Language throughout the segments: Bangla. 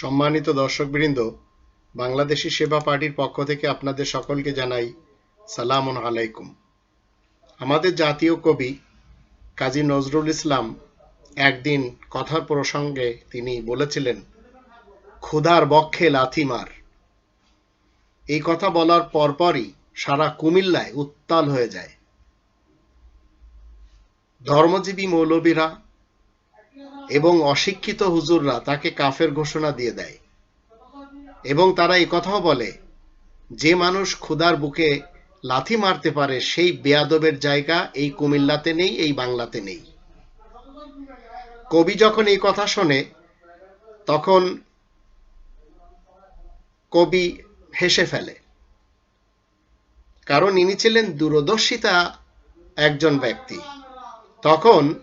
সম্মানিত দর্শকবৃন্দ, বাংলাদেশি সেবা পার্টির পক্ষ থেকে আপনাদের সকলকে জানাই সালাম আলাইকুম। আমাদের জাতীয় কবি কাজী নজরুল ইসলাম একদিন কথার প্রসঙ্গে তিনি বলেছিলেন ক্ষুধার বক্ষে লাথি মার। এই কথা বলার পরপরই সারা কুমিল্লায় উত্তাল হয়ে যায়। ধর্মজীবী মৌলবীরা এবং অশিক্ষিত হুজুররা তাকে কাফের ঘোষণা দিয়ে দেয়। এবং তারা এই কথাও বলে, যে মানুষ ক্ষুধার বুকে লাথি মারতে পারে, সেই বেয়াদবের জায়গা এই কুমিল্লাতে নেই, এই বাংলাতে নেই। কবি যখন এই কথা শোনে, তখন কবি হেসে ফেলে। কারণ ইনি ছিলেন দূরদর্শিতা একজন ব্যক্তি। তখন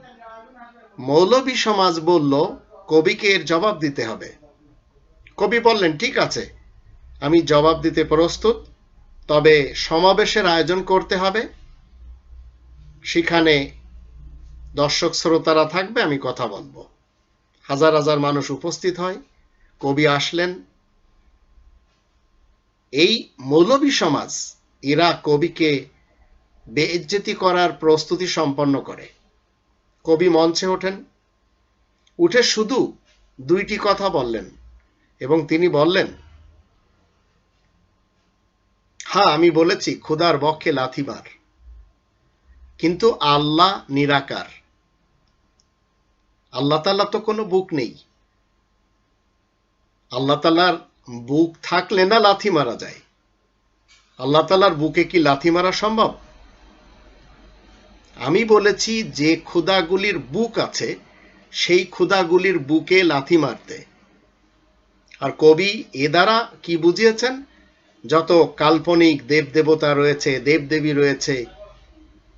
মৌলবী সমাজ বলল, কবিকে এর জবাব দিতে হবে। কবি বললেন, ঠিক আছে, আমি জবাব দিতে প্রস্তুত, তবে সমাবেশের আয়োজন করতে হবে। সেখানে দর্শক শ্রোতারা থাকবে, আমি কথা বলব। হাজার হাজার মানুষ উপস্থিত হয়, কবি আসলেন। এই মৌলবী সমাজ, এরা কবিকে বেইজ্জতি করার প্রস্তুতি সম্পন্ন করে। কবি মঞ্চে ওঠেন। উঠে শুধু দুইটি কথা বললেন এবং তিনি বললেন হ্যাঁ আমি বলেছি ক্ষুধার বক্ষে লাথি মার কিন্তু আল্লাহ নিরাকার। আল্লাহ তাল্লাহ তো কোনো বুক নেই। আল্লাহ তালার বুক থাকলে না লাথি মারা যায়। আল্লাহ তালার বুকে কি লাথি মারা সম্ভব? আমি বলেছি যে ক্ষুদাগুলির বুক আছে, সেই ক্ষুদাগুলির বুকে লাথি মারতে। আর কবি এ দ্বারা কি বুঝিয়েছেন? যত কাল্পনিক দেবদেবতা রয়েছে, দেবদেবী রয়েছে,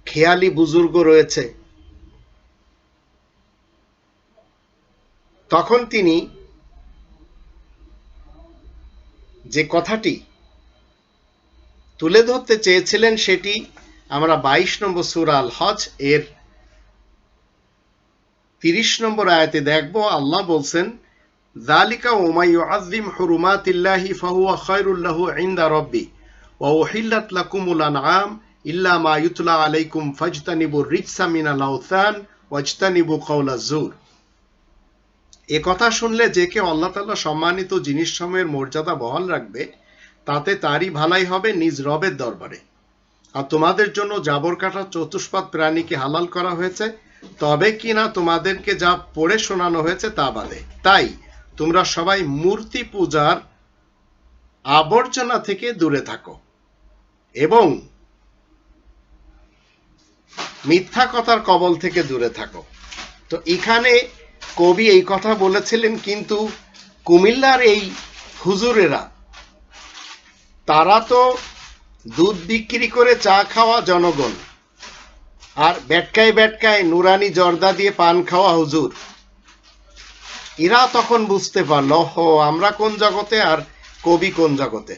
খেয়ালি বুজুর্গ রয়েছে, তখন তিনি যে কথাটি তুলে ধরতে চেয়েছিলেন সেটি আমরা বাইশ নম্বর সুরাল হজ এর তিরিশ নম্বর আয়াতে দেখব, আল্লাহ বলছেন জালিকা ওমাই আজিম হুরুমাতিল্লাহি ফাহুয়া খায়রুল্লাহু ইনদা রব্বি, ওয়া উহিল্লাত লাকুমুল আনআম ইল্লা মা ইউতলা আলাইকুম ফাজতানিবু রিজসা মিনাল আওথান ওয়াজতানিবু কাওলা জুর এ কথা শুনলে যে কেউ আল্লাহ তাআলা সম্মানিত জিনিস সময়ের মর্যাদা বহাল রাখবে, তাতে তারই ভালাই হবে নিজ রবের দরবারে। আর তোমাদের জন্য জাবর কাটা চতুষ্পাদ প্রাণীকে হালাল করা হয়েছে, তবে কিনা তোমাদেরকে যা পড়ে শোনানো হয়েছে তা বাদে। তাই তোমরা সবাই মূর্তি পূজার আবর্জনা থেকে দূরে থাকো। এবং মিথ্যা কথার কবল থেকে দূরে থাকো। তো এখানে কবি এই কথা বলেছিলেন, কিন্তু কুমিল্লার এই হুজুরেরা, তারা তো দুধ বিক্রি করে চা খাওয়া জনগণ। আর ব্যাটকায় ব্যাটকায় নুরানি জর্দা দিয়ে পান খাওয়া হুজুর। এরা তখন বুঝতে পারল হ আমরা কোন জগতে আর কবি কোন জগতে?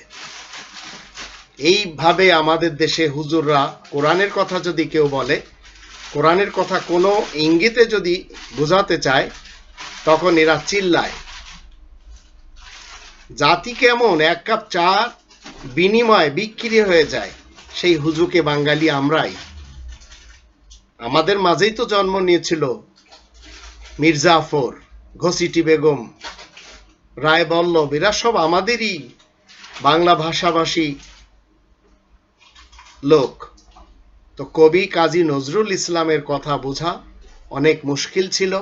এইভাবে আমাদের দেশে হুজুররা, কোরআনের কথা যদি কেউ বলে, কোরআনের কথা কোনো ইঙ্গিতে যদি বোঝাতে চায়, তখন এরা চিল্লায়। জাতি কেমন? এক কাপ চা বিনিময় বিক্রি হয়ে যায়। সেই হুজুকে বাঙালি আমরাই। আমাদের মাঝেই তো জন্ম নিয়েছিল মির্জাফর ঘসিটি বেগম, রায় বল্লভ। এরা সব আমাদেরই বাংলা ভাষাভাষী লোক। তো কবি কাজী নজরুল ইসলামের কথা বোঝা অনেক মুশকিল ছিল।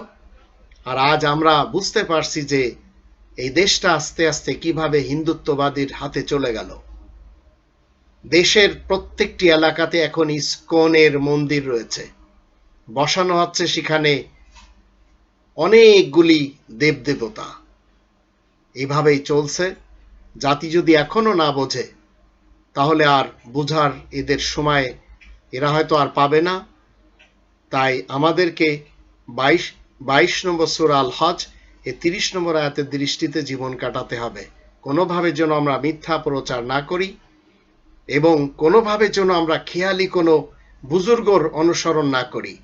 আর আজ আমরা বুঝতে পারছি যে এই দেশটা আস্তে আস্তে কীভাবে হিন্দুত্ববাদীর হাতে চলে গেল। দেশের প্রত্যেকটি এলাকাতে এখন ইস্কনের মন্দির রয়েছে। বসানো হচ্ছে সেখানে অনেকগুলি দেবদেবতা। এভাবেই চলছে। জাতি যদি এখনও না বোঝে, তাহলে আর বোঝার এদের সময় এরা হয়তো আর পাবে না। তাই আমাদেরকে বাইশ বাইশ নম্বর সুর আল হজ এ তিরিশ নম্বর আয়াতের দৃষ্টিতে জীবন কাটাতে হবে। কোনোভাবে যেন আমরা মিথ্যা প্রচার না করি এবং কোনোভাবে যেন আমরা খেয়ালি কোনো বুজুর্গর অনুসরণ না করি।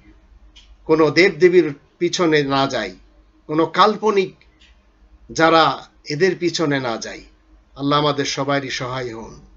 কোনো দেবদেবীর পিছনে না যাই। কোনো কাল্পনিক যারা এদের পিছনে না যায় আল্লাহ আমাদের সবারই সহায় হন।